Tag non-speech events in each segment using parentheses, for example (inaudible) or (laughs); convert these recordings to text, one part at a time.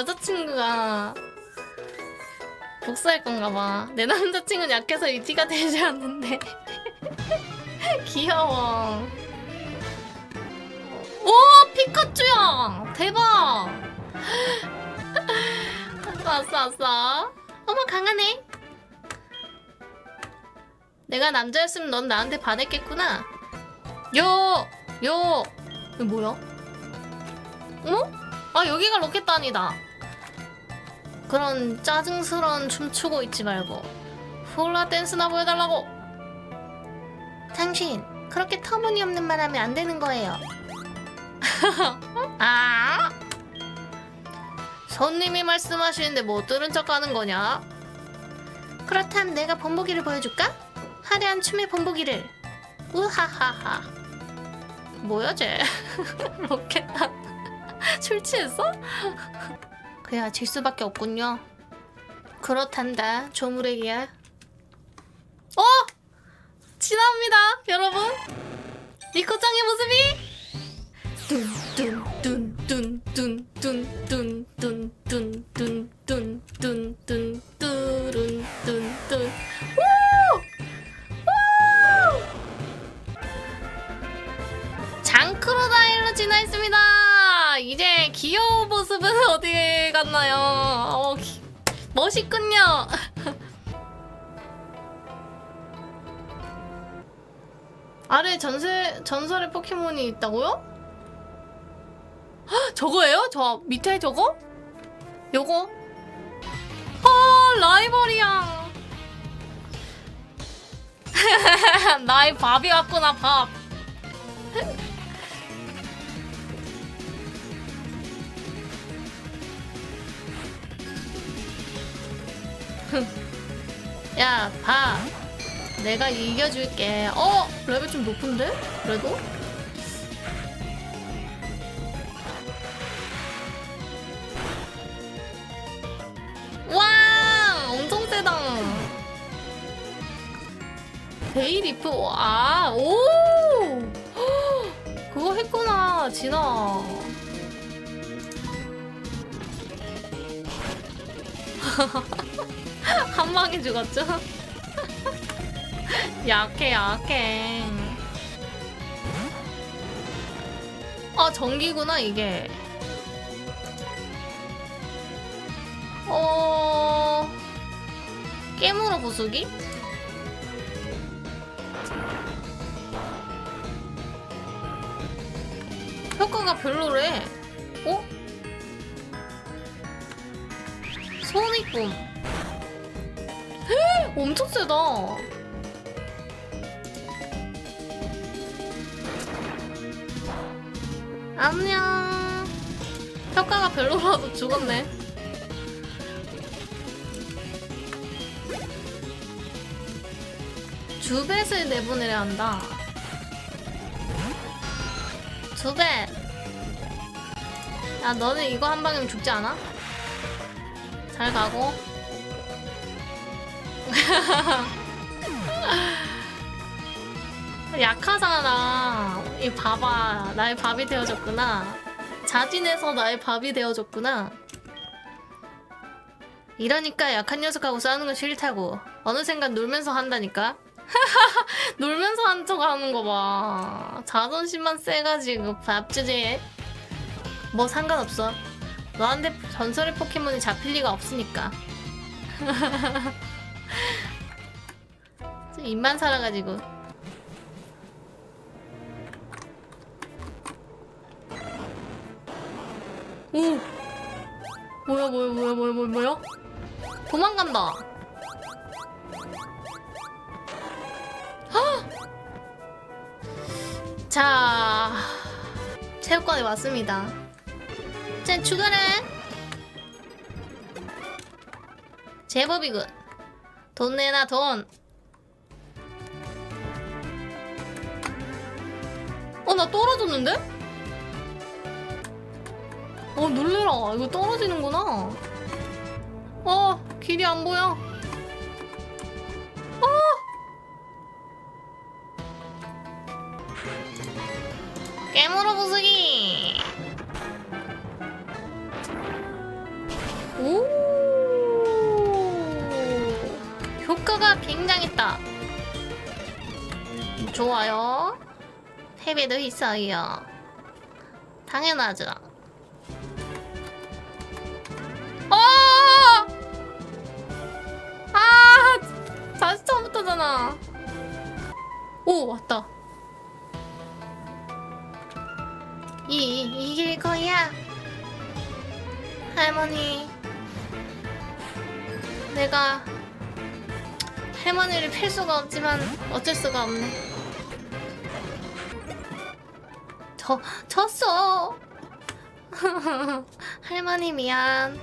여자친구가 복수할 건가 봐. 내 남자친구는 약해서 의지가 되지 않는데. (laughs) 귀여워. 오 피카츄야 대박. (gasps) 아싸 아싸. 어머 강하네. 내가 남자였으면 넌 나한테 반했겠구나. 요! 요! 이거 뭐야? 어? 아 여기가 로켓단이다. 그런 짜증스러운 춤 추고 있지 말고 훌라 댄스나 보여달라고. 당신 그렇게 터무니없는 말 하면 안 되는 거예요. (laughs) 아? 손님이 말씀하시는데 뭐 들은 척 하는 거냐? 그렇다면 내가 본보기를 보여줄까? 화려한 춤의 본보기를. 우하하하. 뭐야 쟤? (laughs) 로켓단 술 (laughs) 취했어? 그야 질 수밖에 없군요. 그렇단다 조무래기야. 어? 지납니다 여러분. 리코짱의 모습이 뚠뚠뚠뚠뚠뚠뚠뚠뚠뚠뚠뚠뚠뚠뚠뚠 모습은 어디에 갔나요? 어, 기- 멋있군요. (laughs) 아래 전세 전설의 포켓몬이 있다고요? 헉, 저거예요? 저 밑에 저거? 요거? 헐 라이벌이야. (laughs) 나의 밥이 왔구나 밥. 야, 봐. 내가 이겨줄게. 어? 레벨 좀 높은데? 그래도? 와! 엄청 세다. 베이리프, 와, 오! 헉, (gasps) 그거 했구나, 진아. (laughs) (laughs) 한 방에 죽었죠? (laughs) 약해 약해 아 전기구나 이게 어... 깨물어 부수기? 효과가 별로래 어? 손이꿈 엄청 세다. 안녕. 효과가 별로라도 죽었네. 주벳을 내보내려 한다. 주벳. 야, 너는 이거 한 방이면 죽지 않아? 잘 가고. (laughs) 약하잖아. 이 봐봐. 나의 밥이 되어줬구나. 자진해서 나의 밥이 되어줬구나. 이러니까 약한 녀석하고 싸우는 건 싫다고. 어느샌간 놀면서 한다니까. (laughs) 놀면서 한 척 하는 거 봐. 자존심만 세가지고 밥 주제에. 뭐 상관없어. 너한테 전설의 포켓몬이 잡힐 리가 없으니까. (laughs) 입만 살아가지고. 오! 뭐야, 뭐야, 뭐야, 뭐야, 뭐야, 뭐야? 도망간다. 헉! 자, 체육관에 왔습니다. 자, 추가는 제법이군. 돈 내놔, 돈. 어, 나 떨어졌는데? 어, 놀래라. 이거 떨어지는구나. 어, 길이 안 보여. 어! 깨물어 부수기. 효과가 굉장했다. 좋아요. 패배도 있어요. 당연하죠. 어! 아! 다시 처음부터잖아. 오, 왔다. 이, 이길 거야. 할머니. 내가 할머니를 필 수가 없지만 어쩔 수가 없네. 저, 졌어. (laughs) 할머니 미안.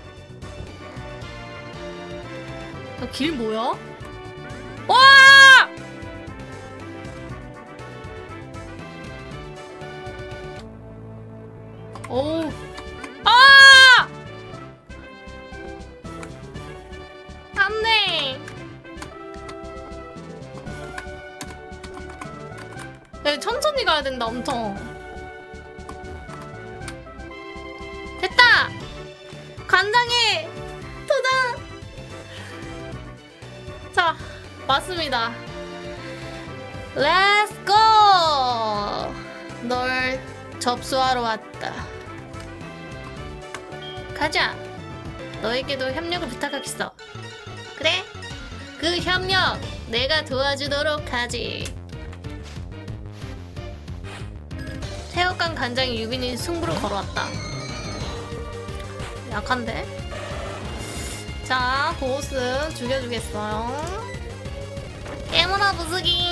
야, 길 뭐야? 와! 오. 아! 안 돼. 야, 천천히 가야 된다, 엄청. 됐다! 간장에 도전! 자, 맞습니다. Go! 널 접수하러 왔다. 가자. 너에게도 협력을 부탁하겠어. 그래? 그 협력 내가 도와주도록 하지. 새우깡 간장이 유빈이 승부를 걸어왔다. 약한데? 자, 보스 죽여주겠어요. 깨물어 부수기.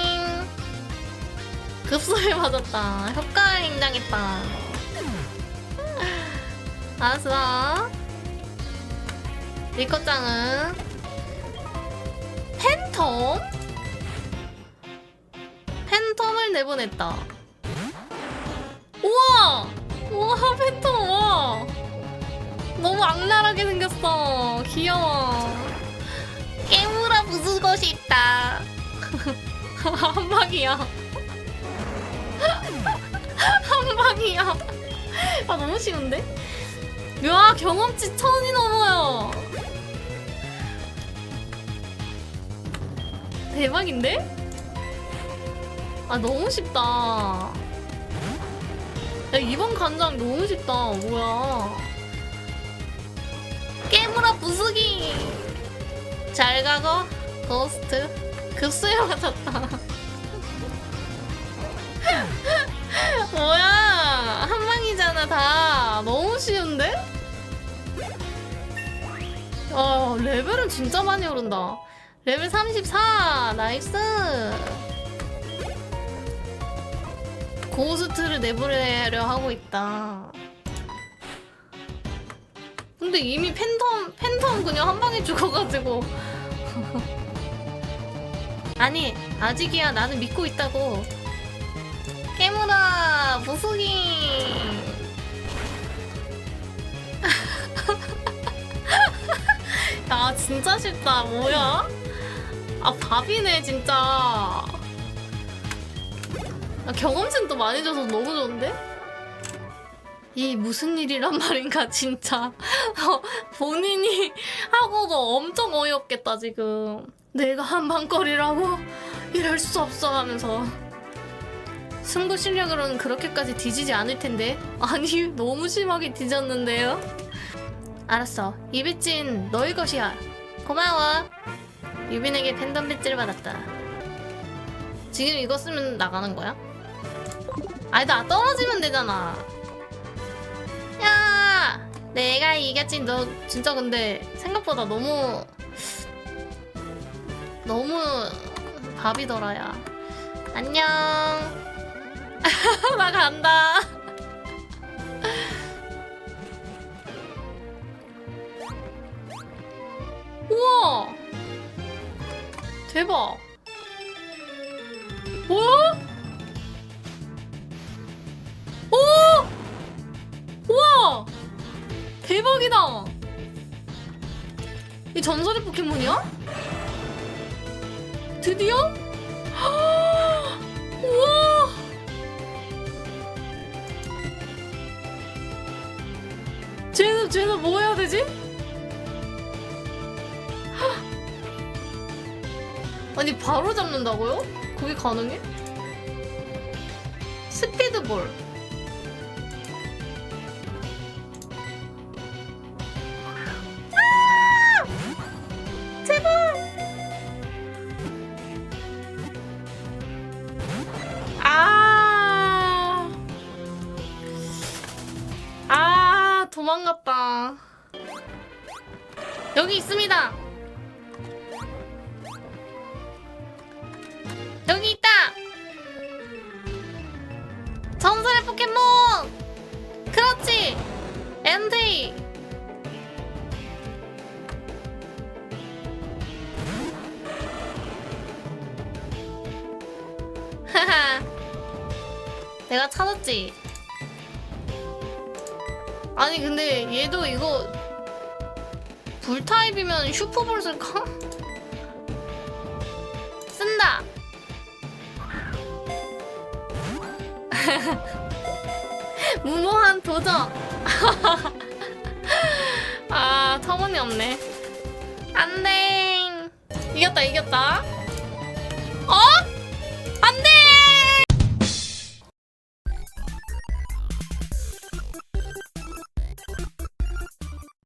급소에 맞았다. 효과 굉장했다. 알았어. 리커짱은 팬텀? 팬텀을 내보냈다. 우와! 우와, 팬텀, 와! 너무 악랄하게 생겼어. 귀여워. 깨물어 부수고 싶다. (laughs) 한 방이야. (laughs) 한 방이야. 아, 너무 쉬운데? 야, 경험치 천이 넘어요. 대박인데? 아, 너무 쉽다. 야, 이번 간장 너무 쉽다. 뭐야. 깨물어 부수기. 잘 가고, 고스트. 급수에 맞았다. (laughs) 뭐야. 한 방이잖아, 다. 너무 쉬운데? 아, 레벨은 진짜 많이 오른다. 레벨 34. 나이스. 고스트를 내보내려 하고 있다. 근데 이미 팬텀, 팬텀 그냥 한 방에 죽어가지고. (laughs) 아니, 아직이야. 나는 믿고 있다고. 깨물어, 무속이. (laughs) 야, 진짜 쉽다. 뭐야? 아, 밥이네, 진짜. 아, 경험치도 많이 줘서 너무 좋은데? 이 무슨 일이란 말인가 진짜. (laughs) 어, 본인이 하고도 엄청 어이없겠다 지금. 내가 한방거리라고? 이럴 수 없어 하면서. 승부 실력으로는 그렇게까지 뒤지지 않을 텐데. 아니 너무 심하게 뒤졌는데요? 알았어. 이 배지는 너의 것이야. 고마워. 유빈에게 팬덤 배지를 받았다. 지금 이거 쓰면 나가는 거야? 아니 나 떨어지면 되잖아. 야 내가 이겼지. 너 진짜 근데 생각보다 너무 너무 밥이더라 야. 안녕. (laughs) 나 간다. (laughs) 우와! 대박 대박이다! 이 전설의 포켓몬이야? 드디어? (gasps) 우와! 쟤는, 쟤는 뭐 해야 되지? (gasps) 아니 바로 잡는다고요? 그게 가능해? 스피드볼 도망 갔다 여기 있습니다 여기 있다! 전설의 포켓몬! 그렇지! 하하 내가 찾았지? 아니 근데 얘도 이거 불타입이면 슈퍼볼 쓸까? 쓴다! (laughs) 무모한 도전. (laughs) 아, 터무니없네. 안 돼. 이겼다, 이겼다. 어? 안 돼!